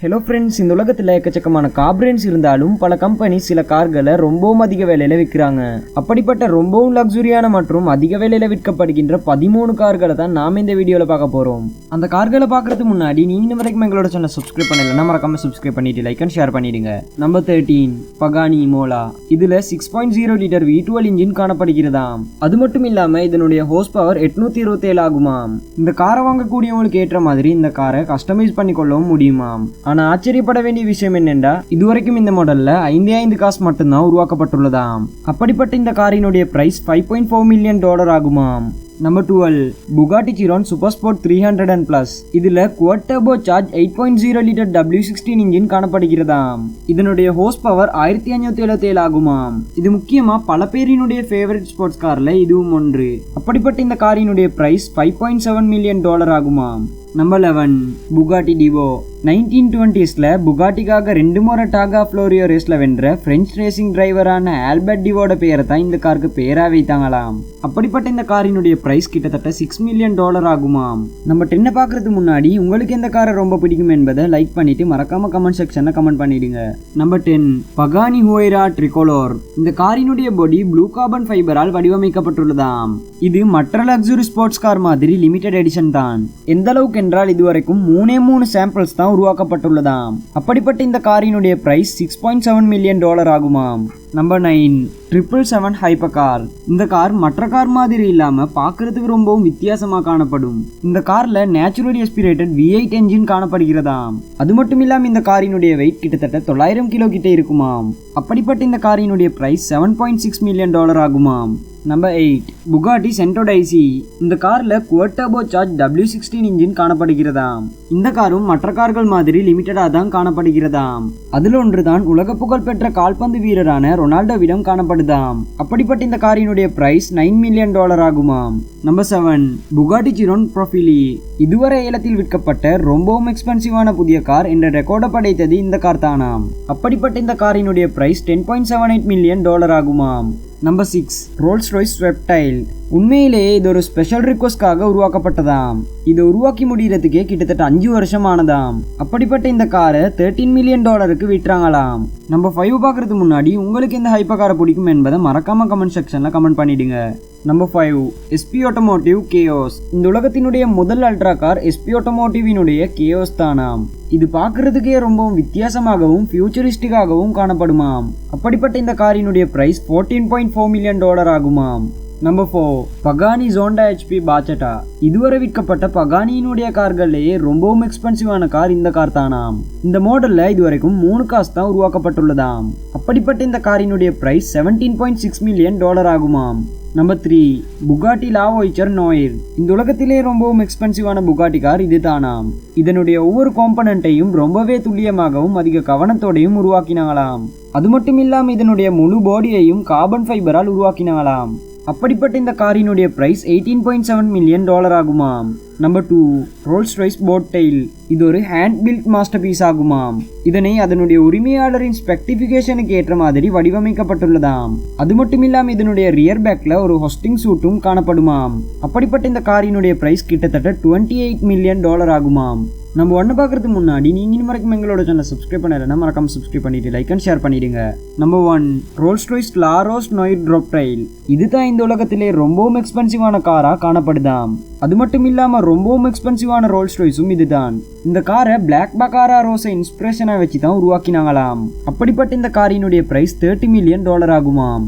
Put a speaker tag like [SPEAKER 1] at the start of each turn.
[SPEAKER 1] Hello friends இந்த உலகத்தில் எக்கச்சக்கமான கார் இருந்தாலும் பல கம்பெனி சில கார்களை ரொம்பவும் அதிக விலையில் விற்கிறாங்க. அப்படிப்பட்ட ரொம்பவும் லக்ஸுரியான மற்றும் அதிக விலையில் விற்கப்படுகின்ற பதிமூணு கார்களை தான் நாம் இந்த வீடியோவில் பார்க்க போகிறோம் அந்த கார்களை பார்க்கறதுக்கு முன்னாடி நீ இன்ன வரைக்கும் எங்களோட சேனல் சப்ஸ்கிரைப் பண்ணலைன்னா மறக்காம சப்ஸ்கிரைப் பண்ணிட்டு லைக் அண்ட் ஷேர் பண்ணிடுங்க. நம்பர் தேர்ட்டீன் பகானி மோலா இதில் six point zero litre V twelve engine காணப்படுகிறதாம். அது மட்டும் இல்லாமல் இதனுடைய ஹோஸ் பவர் எட்நூற்றி இருபத்தேழு ஆகுமாம். இந்த காரை வாங்கக்கூடியவங்களுக்கு ஏற்ற மாதிரி இந்த காரை கஸ்டமைஸ் பண்ணிக்கொள்ளவும் முடியுமாம். ஆனால் ஆச்சரியப்பட வேண்டிய விஷயம் என்னென்றா இதுவரைக்கும் இந்த மாடலில் ஐந்து ஐந்து காசு மட்டும்தான் உருவாக்கப்பட்டுள்ளதாம். அப்படிப்பட்ட இந்த காரினுடைய price five point four million dollar ஆகுமாம். Number twelve Bugatti Chiron super sport three hundred and plus இதில் quad turbo charge eight point zero litre W sixteen engine காணப்படுகிறதாம். இதனுடைய ஹோஸ் பவர் ஆயிரத்தி ஐநூத்தி எழுபத்தி ஏழு ஆகுமாம். இது முக்கியமாக பல பேரினுடைய ஃபேவரட் ஸ்போர்ட்ஸ் காரில் இதுவும் ஒன்று. அப்படிப்பட்ட இந்த காரினுடைய price five point seven million dollar ஆகுமாம். Number eleven Bugatti Divo nineteen டுவெண்ட்டீஸில் புகாட்டிக்காக ரெண்டு முறை டாகா ஃப்ளோரியோ ரேஸில் வென்ற ஃப்ரெஞ்ச் ரேசிங் டிரைவரான ஆல்பர்ட் டிவோட பெயரை தான் இந்த காருக்கு பெயராக வைத்தாங்களாம். அப்படிப்பட்ட இந்த காரினுடைய பிரைஸ் கிட்டத்தட்ட சிக்ஸ் மில்லியன் டாலர் ஆகுமாம். நம்ம டென்னை பார்க்கறதுக்கு முன்னாடி உங்களுக்கு எந்த காரை ரொம்ப பிடிக்கும் என்பதை லைக் பண்ணிட்டு மறக்காம கமெண்ட் செக்ஷனில் கமெண்ட் பண்ணிடுங்க. Number ten Pagani Huayra Tricolore இந்த காரினுடைய பாடி ப்ளூ கார்பன் ஃபைபரால் வடிவமைக்கப்பட்டுள்ளதாம். இது மற்ற லக்ஸுரி ஸ்போர்ட்ஸ் கார் மாதிரி லிமிடெட் எடிஷன் தான். எந்த அளவுக்கு என்றால் இதுவரைக்கும் மூணே மூணு சாம்பிள்ஸ் தான் உருவாக்கப்பட்டுள்ளதாம். அப்படிப்பட்ட இந்த காரினுடைய price six point seven million dollar ஆகுமாம். Number nine triple seven hyper car இந்த கார் மற்ற கார் மாதிரி இல்லாம பார்க்கறதுக்கு ரொம்பவும் வித்தியாசமா காணப்படும். இந்த கார்ல naturally aspirated V eight engine காணப்படுகிறதாம். அது மட்டும் இல்லாமல் இந்த காரினுடைய வெயிட் கிட்டத்தட்ட தொள்ளாயிரம் கிலோ கிட்ட இருக்குமாம். அப்படிப்பட்ட இந்த காரினுடைய price seven point six million dollar ஆகுமாம். Number eight Bugatti Centodieci இந்த காரில் quad turbo charge W sixteen engine காணப்படுகிறதாம். இந்த காரும் மற்ற கார்கள் மாதிரி லிமிட்டடாக தான் காணப்படுகிறதாம். அதில் ஒன்றுதான் உலக புகழ் பெற்ற கால்பந்து வீரரான ரொனால்டோவிடம் காணப்படுதாம். அப்படிப்பட்ட இந்த காரினுடைய price nine million dollar ஆகுமாம். Number seven Bugatti Chiron Profilee இதுவரை ஏலத்தில் விற்கப்பட்ட ரொம்பவும் எக்ஸ்பென்சிவான புதிய கார் என்ற ரெக்கார்டை படைத்தது இந்த கார் தானாம் அப்படிப்பட்ட இந்த காரினுடைய price ten point seven eight million dollar ஆகுமாம். Number six Rolls Royce Sweptail உண்மையிலேயே இது ஒரு ஸ்பெஷல் ரிக்வஸ்ட்காக உருவாக்கப்பட்டதாம். இதை உருவாக்கி முடிகிறதுக்கே கிட்டத்தட்ட அஞ்சு வருஷம் ஆனதாம் அப்படிப்பட்ட இந்த காரை தேர்ட்டீன் மில்லியன் டாலருக்கு விட்டுறாங்களாம் நம்ம ஃபைவ் பார்க்கறதுக்கு முன்னாடி உங்களுக்கு எந்த ஹைப்பர் காரை பிடிக்கும் என்பதை மறக்காம கமெண்ட் செக்ஷனில் கமெண்ட் பண்ணிடுங்க. Number five SP automotive Chaos இந்த உலகத்தினுடைய முதல் அல்ட்ரா கார் எஸ்பி ஆட்டோமோட்டிவினுடைய கேஓஸ் தானாம். இது பார்க்கறதுக்கே ரொம்பவும் வித்தியாசமாகவும் ஃபியூச்சரிஸ்டிக்காகவும் காணப்படுமாம். அப்படிப்பட்ட இந்த காரினுடைய price fourteen point four million dollar ஆகுமாம். Number four Pagani Zonda HP Barchetta இதுவரை விற்கப்பட்ட பகானியினுடைய கார்கள்லேயே ரொம்பவும் எக்ஸ்பென்சிவான கார் இந்த கார் தானாம். இந்த மாடலில் இதுவரைக்கும் மூணு காசு தான் உருவாக்கப்பட்டுள்ளதாம். அப்படிப்பட்ட இந்த காரினுடைய price seventeen point six million dollar ஆகுமாம். Number three Bugatti La Voiture Noire இந்த உலகத்திலே ரொம்பவும் எக்ஸ்பென்சிவான புகாட்டி கார் இது தானாம். இதனுடைய ஒவ்வொரு காம்பனண்ட்டையும் ரொம்பவே துல்லியமாகவும் அதிக கவனத்தோடையும் உருவாக்கினாங்களாம் அது மட்டும் இல்லாமல் இதனுடைய முழு பாடியையும் கார்பன் ஃபைபரால் உருவாக்கினாங்களாம் அப்படிப்பட்ட இந்த காரினுடைய price eighteen point seven million dollar ஆகுமாம். Number two Rolls Royce Boat Tail இது ஒரு ஹேண்ட் பில்ட் மாஸ்டர் பீஸ் ஆகுமாம். இதனை அதனுடைய உரிமையாளரின் ஸ்பெக்டிஃபிகேஷனுக்கு ஏற்ற மாதிரி வடிவமைக்கப்பட்டுள்ளதாம். அது மட்டும் இல்லாமல் இதனுடைய ரியர் பேக்ல ஒரு ஹொஸ்டிங் சூட்டும் காணப்படுமாம். அப்படிப்பட்ட இந்த காரினுடைய பிரைஸ் கிட்டத்தட்ட டுவெண்ட்டி எயிட் மில்லியன் டாலர் ஆகுமாம். நம்ம ஒன்று பார்க்கறதுக்கு முன்னாடி நீங்கள் இன்னும் வரைக்கும் எங்களோட சேனல் சப்ஸ்கிரைப் பண்ணலைன்னா மறக்காம சப்ஸ்கிரைப் பண்ணிட்டு லைக் அண்ட் ஷேர் பண்ணிடுங்க. Number one Rolls Royce La Rose Noire Droptail இதுதான் இந்த உலகத்திலே ரொம்பவும் எக்ஸ்பென்சிவான காராக காணப்படுதாம். அது மட்டும் இல்லாமல் ரொம்பவும் எக்ஸ்பென்சிவான ரோல்ஸ் ரோய்ஸும் இதுதான். இந்த காரை பிளாக் பக்காரா ரோஸை இன்ஸ்பிரேஷனாக வச்சு தான் உருவாக்கினாங்களாம். அப்படிப்பட்ட இந்த காரினுடைய ப்ரைஸ் தேர்ட்டி மில்லியன் டாலர் ஆகுமாம்.